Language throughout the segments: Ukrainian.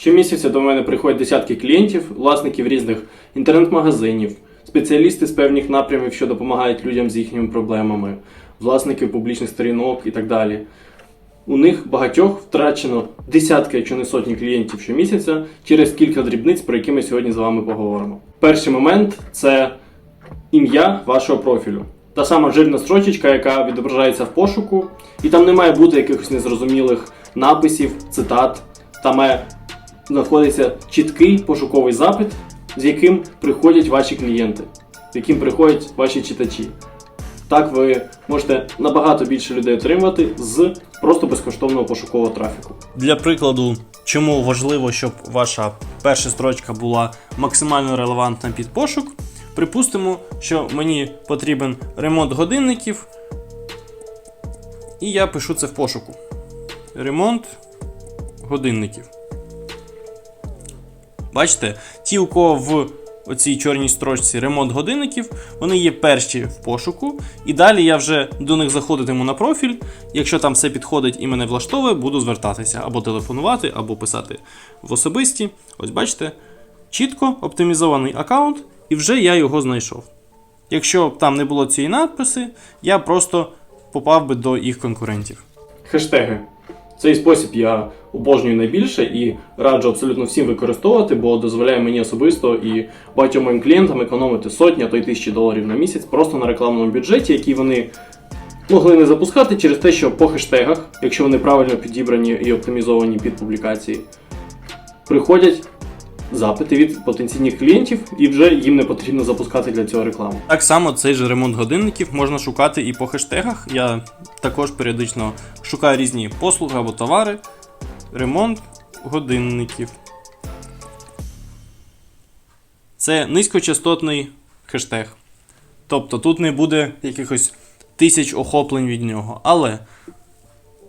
Щомісяця до мене приходять десятки клієнтів, власників різних інтернет-магазинів, спеціалісти з певних напрямів, що допомагають людям з їхніми проблемами, власники публічних сторінок і так далі. У них багатьох втрачено десятки, якщо не сотні клієнтів щомісяця через кілька дрібниць, про які ми сьогодні з вами поговоримо. Перший момент це ім'я вашого профілю. Та сама жирна строчечка, яка відображається в пошуку, і там не має бути якихось незрозумілих написів, цитат. Там має знаходиться чіткий пошуковий запит, з яким приходять ваші клієнти, з яким приходять ваші читачі. Так ви можете набагато більше людей отримати з просто безкоштовного пошукового трафіку. Для прикладу, чому важливо, щоб ваша перша строчка була максимально релевантна під пошук. Припустимо, що мені потрібен ремонт годинників, і я пишу це в пошуку. Ремонт годинників. Бачите, ті, у кого в оцій чорній строчці ремонт годинників, вони є перші в пошуку, і далі я вже до них заходитиму на профіль. Якщо там все підходить і мене влаштовує, буду звертатися або телефонувати, або писати в особисті. Ось бачите, чітко оптимізований аккаунт, і вже я його знайшов. Якщо б там не було цієї надписи, я просто попав би до їх конкурентів. Хештеги. Цей спосіб я обожнюю найбільше і раджу абсолютно всім використовувати, бо дозволяє мені особисто і багатьом моїм клієнтам економити сотні, а то й тисячі доларів на місяць просто на рекламному бюджеті, який вони могли не запускати через те, що по хештегах, якщо вони правильно підібрані і оптимізовані під публікації, приходять запити від потенційних клієнтів, і вже їм не потрібно запускати для цього рекламу. Так само цей же ремонт годинників можна шукати і по хештегах. Я також періодично шукаю різні послуги або товари. Ремонт годинників. Це низькочастотний хештег. Тобто тут не буде якихось тисяч охоплень від нього. Але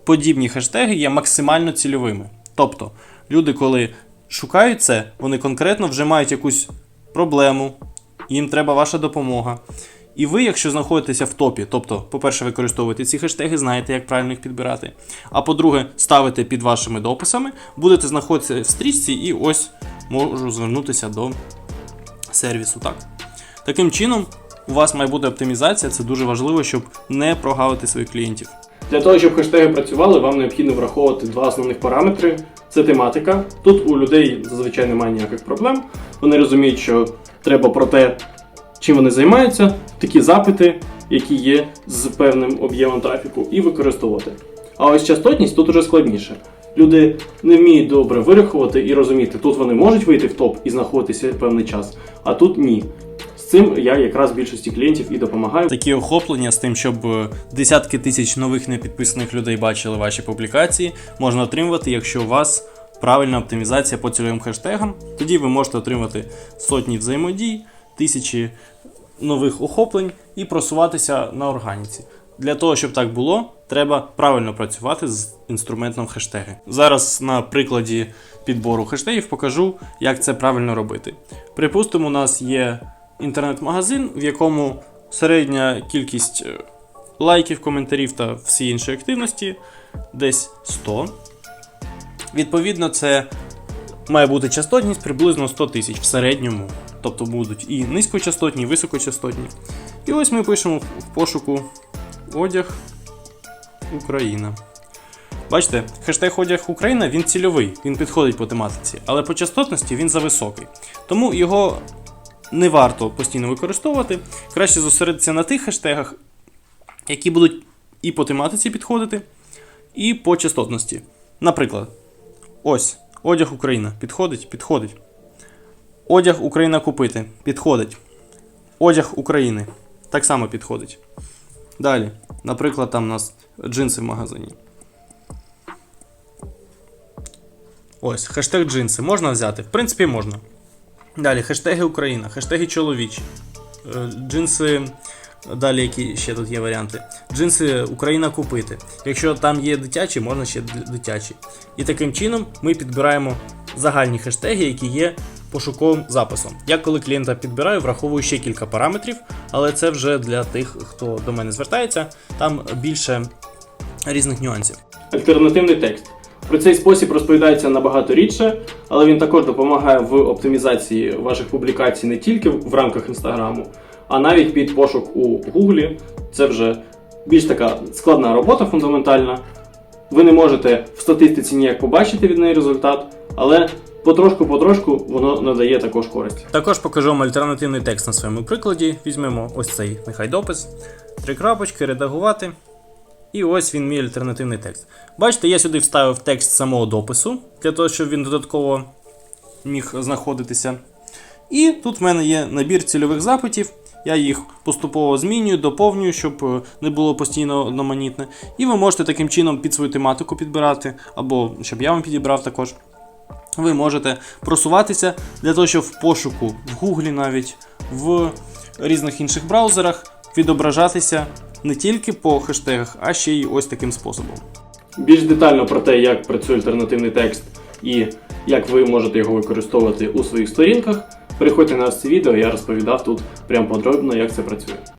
подібні хештеги є максимально цільовими. Тобто, люди, коли шукають це, вони конкретно вже мають якусь проблему, їм треба ваша допомога. І ви, якщо знаходитеся в топі, тобто, по-перше, використовуєте ці хештеги, знаєте, як правильно їх підбирати. А по-друге, ставите під вашими дописами, будете знаходитися в стрічці, і ось можу звернутися до сервісу. Так. Таким чином, у вас має бути оптимізація, це дуже важливо, щоб не прогавити своїх клієнтів. Для того, щоб хештеги працювали, вам необхідно враховувати два основних параметри: це тематика. Тут у людей зазвичай немає ніяких проблем. Вони розуміють, що треба про те, чим вони займаються, такі запити, які є з певним об'ємом трафіку, і використовувати. А ось частотність тут уже складніше. Люди не вміють добре вирахувати і розуміти, тут вони можуть вийти в топ і знаходитися певний час, а тут ні. З цим я якраз більшості клієнтів і допомагаю. Такі охоплення з тим, щоб е, десятки тисяч нових непідписаних людей бачили ваші публікації, можна отримувати, якщо у вас правильна оптимізація по цільовим хештегам. Тоді ви можете отримати сотні взаємодій, тисячі нових охоплень і просуватися на органіці. Для того, щоб так було, треба правильно працювати з інструментом хештеги. Зараз на прикладі підбору хештегів покажу, як це правильно робити. Припустимо, у нас є інтернет-магазин, в якому середня кількість е, лайків, коментарів та всі інші активності десь 100. Відповідно, це має бути частотність приблизно 100 тисяч в середньому. Тобто будуть і низькочастотні, і високочастотні. І ось ми пишемо в пошуку одяг Україна. Бачите, хештег одяг Україна він цільовий, він підходить по тематиці, але по частотності він зависокий. Тому його не варто постійно використовувати. Краще зосередитися на тих хештегах, які будуть і по тематиці підходити, і по частотності. Наприклад, ось одяг Україна підходить, підходить. Одяг Україна купити підходить. Одяг України так само підходить. Далі, наприклад, там у нас джинси в магазині. Ось, хештег джинси можна взяти? В принципі, можна. Далі, хештеги Україна, хештеги чоловічі. Е, Джинси. Далі, які ще тут є варіанти. Джинси Україна купити. Якщо там є дитячі, можна ще дитячі. І таким чином ми підбираємо загальні хештеги, які є пошуковим записом. Я коли клієнта підбираю, враховую ще кілька параметрів, але це вже для тих, хто до мене звертається. Там більше різних нюансів. Альтернативний текст. Про цей спосіб розповідається набагато рідше, але він також допомагає в оптимізації ваших публікацій не тільки в рамках інстаграму, а навіть під пошук у Гуглі. Це вже більш така складна робота фундаментальна. Ви не можете в статистиці ніяк побачити від неї результат, але потрошку-потрошку воно надає також користь. Також покажу вам альтернативний текст на своєму прикладі. Візьмемо ось цей нехай допис, три крапочки, редагувати. І ось він мій альтернативний текст. Бачите, я сюди вставив текст самого допису, для того, щоб він додатково міг знаходитися. І тут в мене є набір цільових запитів. Я їх поступово змінюю, доповнюю, щоб е, не було постійно одноманітне. І ви можете таким чином під свою тематику підбирати, або щоб я вам підібрав також. Ви можете просуватися для того, щоб в пошуку, в Гуглі навіть, в різних інших браузерах відображатися не тільки по хештегах, а ще й ось таким способом. Більш детально про те, як працює альтернативний текст і як ви можете його використовувати у своїх сторінках, переходьте на це відео, я розповідав тут прям подробно, як це працює.